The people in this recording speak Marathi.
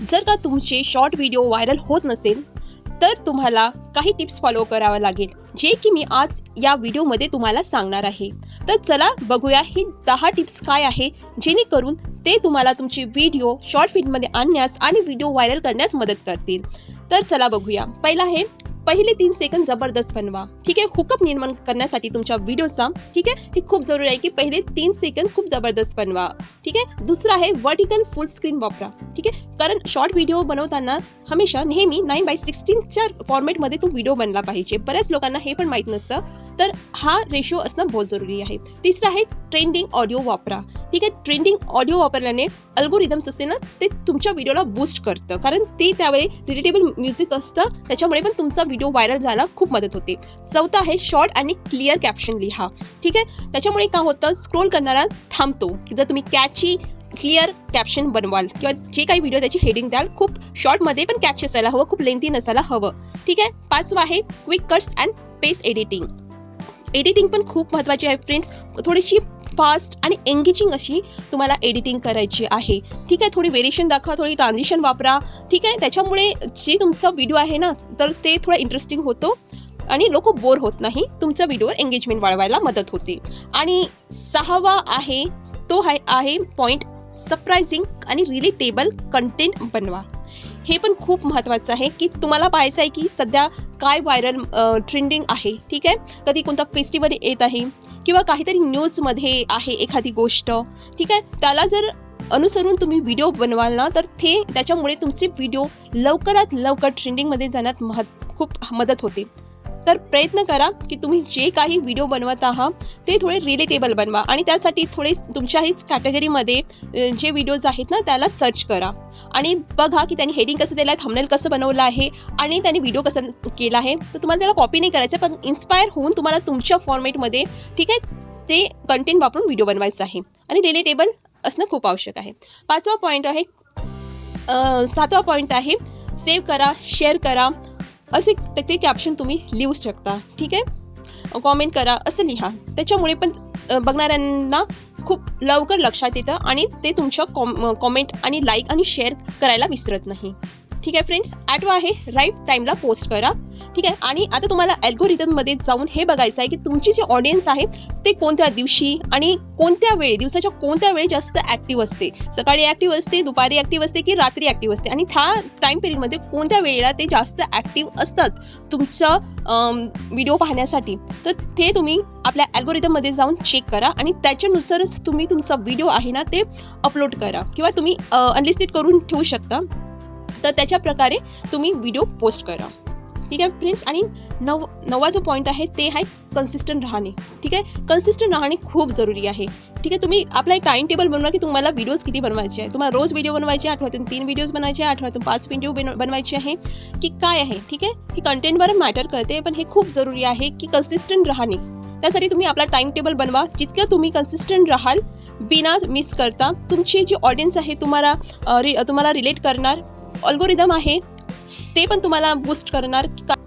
जर का तुमचे शॉर्ट व्हिडिओ व्हायरल होत नसेल तर तुम्हाला काही टिप्स फॉलो करावं लागेल जे की मी आज या व्हिडिओमध्ये तुम्हाला सांगणार आहे. तर चला बघूया ही दहा टिप्स काय आहे जेणेकरून ते तुम्हाला तुमचे व्हिडिओ शॉर्ट फिल्ममध्ये आणण्यास आणि व्हिडिओ व्हायरल करण्यास मदत करतील. तर चला बघूया. पहिला आहे पहिले तीन सेकंद जबरदस्त बनवा. ठीक आहे? हुकअप निर्माण करण्यासाठी तुमच्या व्हिडिओचा ठीक आहे? हे खूप जरुरी आहे की पहिले तीन सेकंद खूप जबरदस्त बनवा. ठीक आहे? दुसरं आहे वर्टिकल फुल स्क्रीन वापरा. ठीक आहे? कारण शॉर्ट व्हिडिओ बनवताना हमेशा नेहमी नाईन बाय सिक्स्टीनच्या फॉर्मेटमध्ये तो व्हिडिओ बनला पाहिजे. बऱ्याच लोकांना हे पण माहीत नसतं. तर हा रेशो असणं बहुत जरुरी आहे. तिसरं आहे ट्रेंडिंग ऑडिओ वापरा. ठीक आहे? ट्रेंडिंग ऑडिओ वापरल्याने अल्गोरिदम्स असते ना ते तुमच्या व्हिडिओला बूस्ट करतं. कारण ते त्यावेळी रिलेटेबल म्युझिक असतं त्याच्यामुळे पण तुमचा व्हिडिओ व्हायरल झाला खूप मदत होते. चौथा आहे शॉर्ट आणि क्लिअर कॅप्शन लिहा. ठीक आहे? त्याच्यामुळे काय होतं? स्क्रोल करणारा थांबतो. की जर तुम्ही कॅची क्लिअर कॅप्शन बनवाल किंवा जे काही व्हिडिओ त्याची हेडिंग द्याल खूप शॉर्टमध्ये पण कॅच असायला हवं खूप लेंथी नसायला हवं. ठीक आहे? पाचवं आहे quick cuts and pace editing editing पण खूप महत्त्वाची आहे फ्रेंड्स थोडीशी फास्ट आणि एंगेजिंग अशी तुम्हाला एडिटिंग करायची आहे. ठीक आहे थोडी वेरिएशन दाखवा थोडी ट्रान्झिशन वापरा. ठीक आहे त्याच्यामुळे जे तुमचा व्हिडिओ आहे ना तर ते थोडा इंटरेस्टिंग होतो आणि लोक बोर होत नाही. तुमच्या व्हिडिओवर एंगेजमेंट वाढवायला मदत होते. आणि सहावा आहे तो आहे आहे पॉईंट सरप्रायझिंग आणि रिलेटेबल कंटेंट बनवा. हे पण खूप महत्त्वाचं आहे की तुम्हाला पाहायचं आहे की सध्या काय व्हायरल ट्रेंडिंग आहे. ठीक आहे कधी कोणता फेस्टिवल येत आहे किंवा काहीतरी न्यूजमध्ये आहे एखादी गोष्ट ठीक आहे? त्याला जर अनुसरून तुम्ही व्हिडिओ बनवाल ना तर ते त्याच्यामुळे तुमचे व्हिडिओ लवकरात लवकर ट्रेंडिंगमध्ये जाण्यात महत् खूप मदत होते. तर प्रयत्न करा की तुम्ही जे काही व्हिडिओ बनवत आहात ते थोडे रिलेटेबल बनवा. आणि त्यासाठी थोडे तुमच्याहीच कॅटेगरीमध्ये जे व्हिडिओज आहेत ना त्याला सर्च करा. आणि बघा की त्यांनी हेडिंग कसं दिलं आहे थंबनेल कसं बनवलं आहे आणि त्यांनी व्हिडिओ कसं केला आहे. तर तुम्हाला त्याला कॉपी नाही करायचं पण इन्स्पायर होऊन तुम्हाला तुमच्या फॉर्मेटमध्ये ठीक आहे ते कंटेंट वापरून व्हिडिओ बनवायचा आहे. आणि रिलेटेबल असणं खूप आवश्यक आहे. पाचवा पॉईंट आहे सातवा पॉईंट आहे सेव्ह करा शेअर करा असे ते- ते कॅप्शन तुम्ही लिहू शकता. ठीक आहे? कॉमेंट करा असं लिहा. त्याच्यामुळे पण बघणाऱ्यांना खूप लवकर लक्षात येतं आणि ते तुमच्या कॉम कॉमेंट आणि लाईक आणि शेअर करायला विसरत नाही. ठीक आहे फ्रेंड्स आठवा आहे राईट टाईमला पोस्ट करा. ठीक आहे? आणि आता तुम्हाला ॲल्गोरिदममध्ये जाऊन हे बघायचं आहे की तुमची जी ऑडियन्स आहे ते कोणत्या दिवशी आणि कोणत्या वेळी दिवसाच्या कोणत्या वेळी जास्त ॲक्टिव्ह असते? सकाळी ॲक्टिव्ह असते दुपारी ॲक्टिव्ह असते की रात्री ॲक्टिव्ह असते? आणि त्या टाईम पिरियडमध्ये कोणत्या वेळेला ते जास्त ॲक्टिव्ह असतात? तुमचं व्हिडिओ पाहण्यासाठी. तर ते तुम्ही आपल्या ॲल्गोरिदममध्ये जाऊन चेक करा आणि त्याच्यानुसारच तुम्ही तुमचा व्हिडिओ आहे ना ते अपलोड करा. किंवा तुम्ही अनलिस्टेड करून ठेवू शकता. तर त्याच्या प्रकारे तुम्ही व्हिडिओ पोस्ट करा. ठीक आहे? फ्रेंड्स आणि नव नवा जो पॉईंट आहे ते आहे कन्सिस्टंट राहणे. ठीक आहे? कन्सिस्टंट राहणे खूप जरुरी आहे. ठीक आहे? तुम्ही आपला एक टाईम टेबल बनवा की तुम्हाला व्हिडिओज किती बनवायचे आहे तुम्हाला रोज व्हिडिओ बनवायचे आठवड्यातून तीन व्हिडिओज बनवायचे आहे, आठवड्यातून पाच व्हिडिओ बन बनवायचे आहे की काय आहे? ठीक आहे? ही कंटेंटवर मॅटर करते पण हे खूप जरुरी आहे की कन्सिस्टंट राहणे. त्यासाठी तुम्ही आपला टाईम टेबल बनवा. जितकं तुम्ही कन्सिस्टंट राहाल बिना मिस करता तुमची जी ऑडियन्स आहे तुम्हाला रि तुम्हाला रिलेट करणार अल्गोरिदम आहे ते पण तुम्हाला बूस्ट करणार. का-